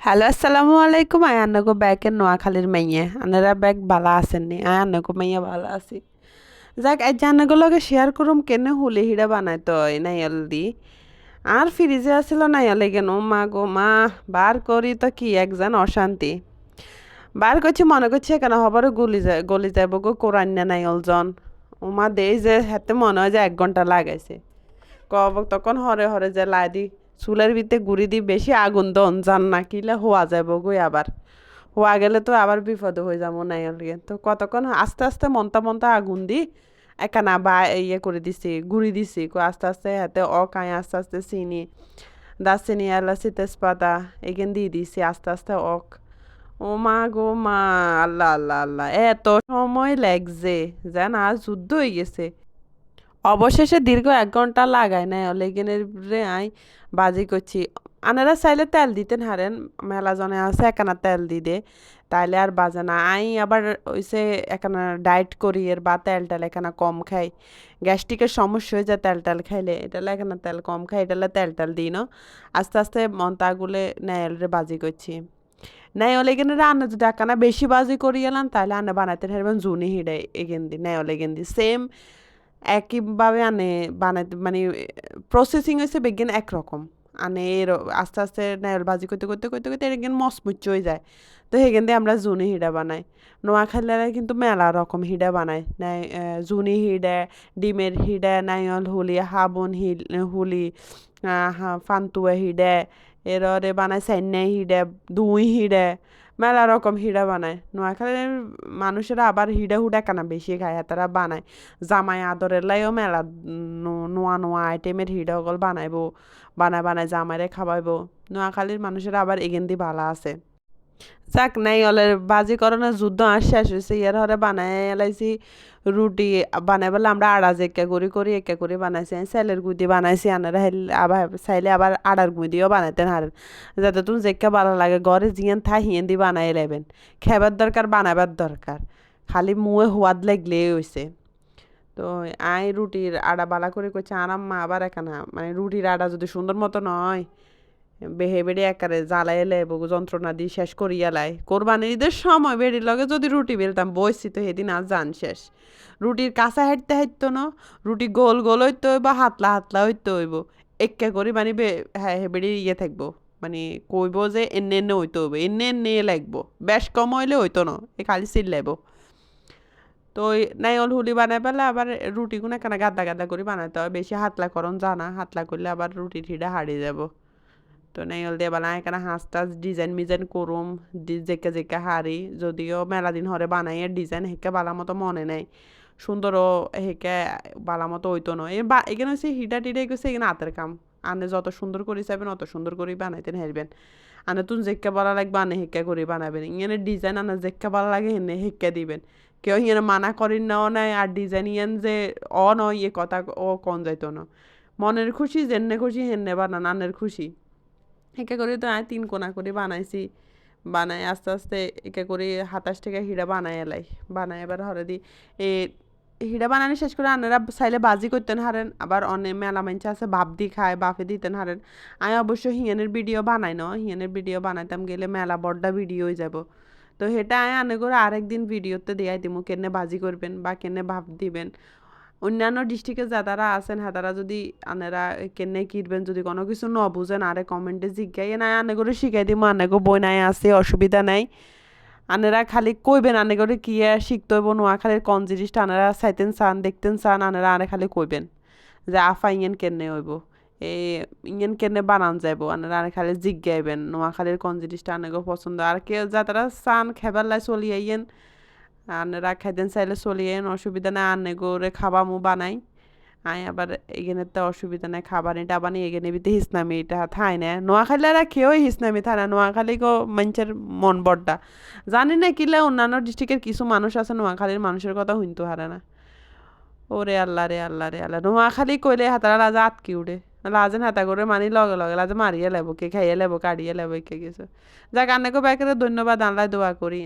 Hello, আসসালামু আলাইকুম। আয় আন্নাগো ব্যাগের নোয়াখালীর মাইয়ে আনারা ব্যাগ বালা আসেননি। আয় আন্নাগো মাইয়া ভালো আছি। যাক আজ আন্নাগো লগে শেয়ার করুম কেনে হুলি হিড়া বানাই তো নাইল দি। আর ফ্রিজে আসিল নাইলে কেন? মা গো, মা, বার করি তো কি একজন অশান্তি। বার করছি, মনে করছি কেন হবার গুলি যায়, গলি যাইব গো কোরআন নাইল জন। মা দেই যে, হাতে মনে হয় যে এক ঘণ্টা লাগাইছে। কব তখন হরে হরে যে লাই দি। চুলের ভিতরে গুড়ি দি বেশি আগুন দন জান না কিলে হওয়া যাব গই আবার। হওয়া গেলে তো আবার বিপদ হয়ে যাব নাই লিগে। তো কতক্ষণ আস্তে আস্তে মনতা মনতা আগুন দি, একানা বা ইয়ে করে দিছি, গুড়ি দিছি আস্তে আস্তে হাতে অকায় আস্তে আস্তে চিনি, দারচিনি, এলাচি, তেজপাতা এখান দিয়ে দিছি আস্তে আস্তে অক। ও মা গো মা, আল্লাহ আল্লাহ আল্লাহ, এত সময় লাগছে যেন আজ যুদ্ধ হয়ে গেছে। অবশেষে দীর্ঘ এক ঘণ্টা লাগাই নাই। লেগেনের রে আই বাজি করছি। আনারা চাইলে তেল দিতেন হারেন। মেলা জনে আছে একানা তেল দি দে। তাইলে আর বাজে না। আই আবার ওইসে একানা ডায়েট করি এর বা তেল টেল এখানে কম খাই। গ্যাস্ট্রিকের সমস্যা হয়ে যায় তেল টেল খাইলে। এটা এখানে তেল কম খাই এটা তেল টেল দিই না। আস্তে আস্তে মন্তাগুলে নেয়াল রে বাজি করছি। নাই ওলে গেনে রান্না যদি একানা বেশি বাজি করি এলাম তাহলে আনে বানাইতে হারবেন জুনি হিডে এগেন দি। ওলে গেন দি। সেম একইভাবে আনে, বানাইতে মানে প্রসেসিং হয়েছে বিজ্ঞান একরকম। আনে, এর, আস্তে আস্তে নাইল ভাজি করতে করতে করতে করতে এরকম মসমুচ হয়ে যায়। তো সেখান দিয়ে আমরা জুনি হিডা বানাই। নোয়াখালীরা কিন্তু মেলা রকম হিডা বানায়। নাই জুনি হিডে, ডিমের হিডে নাইল হুলি, হাবুন হিল হুলি ফান্তুয়া হিডে এররে বানায় সাইন্যাই হিডে, দুই হিডে। মেলা রকম হিডা বানায়। নোয়াখালীর মানুষেরা আবার হিডা হুডা কেনা বেশি খায় তারা বানায়। জামাই আদরের লাইও মেলা নোয়া নোয়া আইটেমের হিডা অকল বানাইব বানায় বানায় জামাইরে খাওয়াইব নোয়াখালীর মানুষেরা আবার এগেন্দি ভালো আছে। যাক, নাই হলে বাজি করানোর যুদ্ধ শেষ হয়েছে ইয়ার হরে বানায় এলাইছি রুটি বানাই বলে আমরা আড়া যে একে করি করি, একে করে বানাইছি সেলের গুদি বানাইছি, আনারা আবার চাইলে আবার আড়ার গুদিও বানাইতেন হারেন যাতে তুমি যেকে ভালো লাগে, ঘরে জিয়ান থা হিয়েন দি বানাই লেবেন খেবার দরকার, বানাবার দরকার। খালি মুয়ে হওয়াদ লাগলেই হয়েছে তো আই রুটির আড়া বালা করে করছে আরাম মা, আবার একানা মানে রুটির আড়া যদি সুন্দর মতো নয় বেহে বেড়ে একারে জ্বালাই এলে যন্ত্রণা দিয়ে শেষ করিয়া লাই। কোরবানির ঈদের সময় বেড়ির লগে যদি রুটি বেরতাম বইছি তো সেদিন আর যান শেষ। রুটির কাঁচা হাঁটতে হাঁটতো না, রুটি গোল গোল হইতে হইব হাতলা হাতলা হইতে হইব। একে করি মানে হ্যাঁ বেড়ে ইয়ে থাকব। মানে কইব যে এনে এনে হইতে হইব এনে এনে লাগবো। বেশ কম হইলে হইতো না, এ খালি সিল লাগবো তো নাই অল হুলি বানাই পেলে আবার রুটিগুলো কেন গাদা গাদা করে বানাইতে হয়, বেশি হাতলা করন জানা, হাতলা করলে আবার রুটি ঠিটা হারিয়ে যাব। তো নাইল দিয়ে বানাই এখানে হাঁস টাস ডিজাইন মিজাইন করুম জেকে জেকে হারি যদিও মেলা দিন হরে বানাইয়ে ডিজাইন হেকে বালা মতো মনে নেই। সুন্দরও হেকে বালা মতো হইতো নয় এখানে হচ্ছে হিটা টিটা গেছে এখানে হাতের কাম। আনে যত সুন্দর করে চাইবেন, অত সুন্দর করেই বানাইতেন হেরবেন আনে তুন জেক্কা বলা লাগবে, আনে হেক্কা করে বানাবেন ইয়ে ডিজাইন আনে জেক্কা বলা লাগে হেনে হেক্কা দিবেন। কেউ ইয়ে মানা করেন নাও নাই আর ডিজাইন ইয়ান যে অ নয় ইয়ে কথা ও কন যাইতো না। মনের খুশি যেন্নে খুশি হেন্নে বানান আনের খুশি। একে করে তো আমি তিন কোনা করে বানাইছি। বানাই আস্তে আস্তে একে করে হাতাশ থেকে হিরা বানাই এলাই। বানাই এবার হরে দি, এ হিরা বানানি শেষ করে আনারা চাইলে বাজি করতেন হারেন, আবার অনেক মেলা মাঞ্চে আছে বাপ দি খায়, বাপে দিতেন হারেন। আমি অবশ্য হিয়ানের ভিডিও বানাই ন হিয়ানের ভিডিও বানাইতাম গেলে মেলা বড্ডা ভিডিও হয়ে যাব। তো সেটা আমি আনে করে আরেকদিন ভিডিওতে দেয়াই দিমু কেনে বাজি করবেন বা কেনে ভাব দিবেন। অন্যান্য ডিস্ট্রিক্টে যারা আছেন হাতারা যদি আনেরা কেনে কিনবেন যদি কোনো কিছু ন বুঝেন, আরে কমেন্টে জিজ্ঞাই না আনে করে শিখাই দিব আনে গো বই নাই, আছে, অসুবিধা নাই। আনেরা খালি কইবেন, আনে করে কি শিখতে হইব নোয়াখালীর কোন জিনিসটা আনেরা চাইতেন চান, দেখতেন চান, আনেরা আনে খালি কইবেন যে আফা ইয়েন কেনে হইব এই ইয়েন কেনে বানান যাইব, আনেরা আনে খালি জিজ্ঞাইবেন নোয়াখালীর কোন জিনিসটা আনে পছন্দ, আর কেউ যারা চান, খেবার লাই চলি আইয়েন আনেরা খাইতেন চাইলে চলিয়েন অসুবিধা নাই। আনে গোরে খাবা মু বানাই। আই আবার এখানে তো অসুবিধা নাই, খাবার এটা বানি এখানে বিতে হিসনামি এটা থাই না। নোয়াখালীরা খেয়েও হিসনামি থায় না। নোয়াখালী গো মানুষের মন বড্ডা। জানি না কিলে অন্যান্য ডিস্ট্রিক্টের কিছু মানুষ আছে, নোয়াখালীর মানুষের কথা শুনতে হারে না। ওরে আল্লাহ রে আল্লাহ রে, আল্লাহ। নোয়াখালী কইলে হাতারা লাজা আটকি উঠে লাজেন হাতা করে মানি লগে লগে, লাজে মারিয়ে লেবো কে, খাইয়ে লেবো, কাড়িয়ে লেবো কে কিছু। যা যাক আন্নাকে ব্যাকের ধন্যবাদ, আল্লাহ দোয়া করি।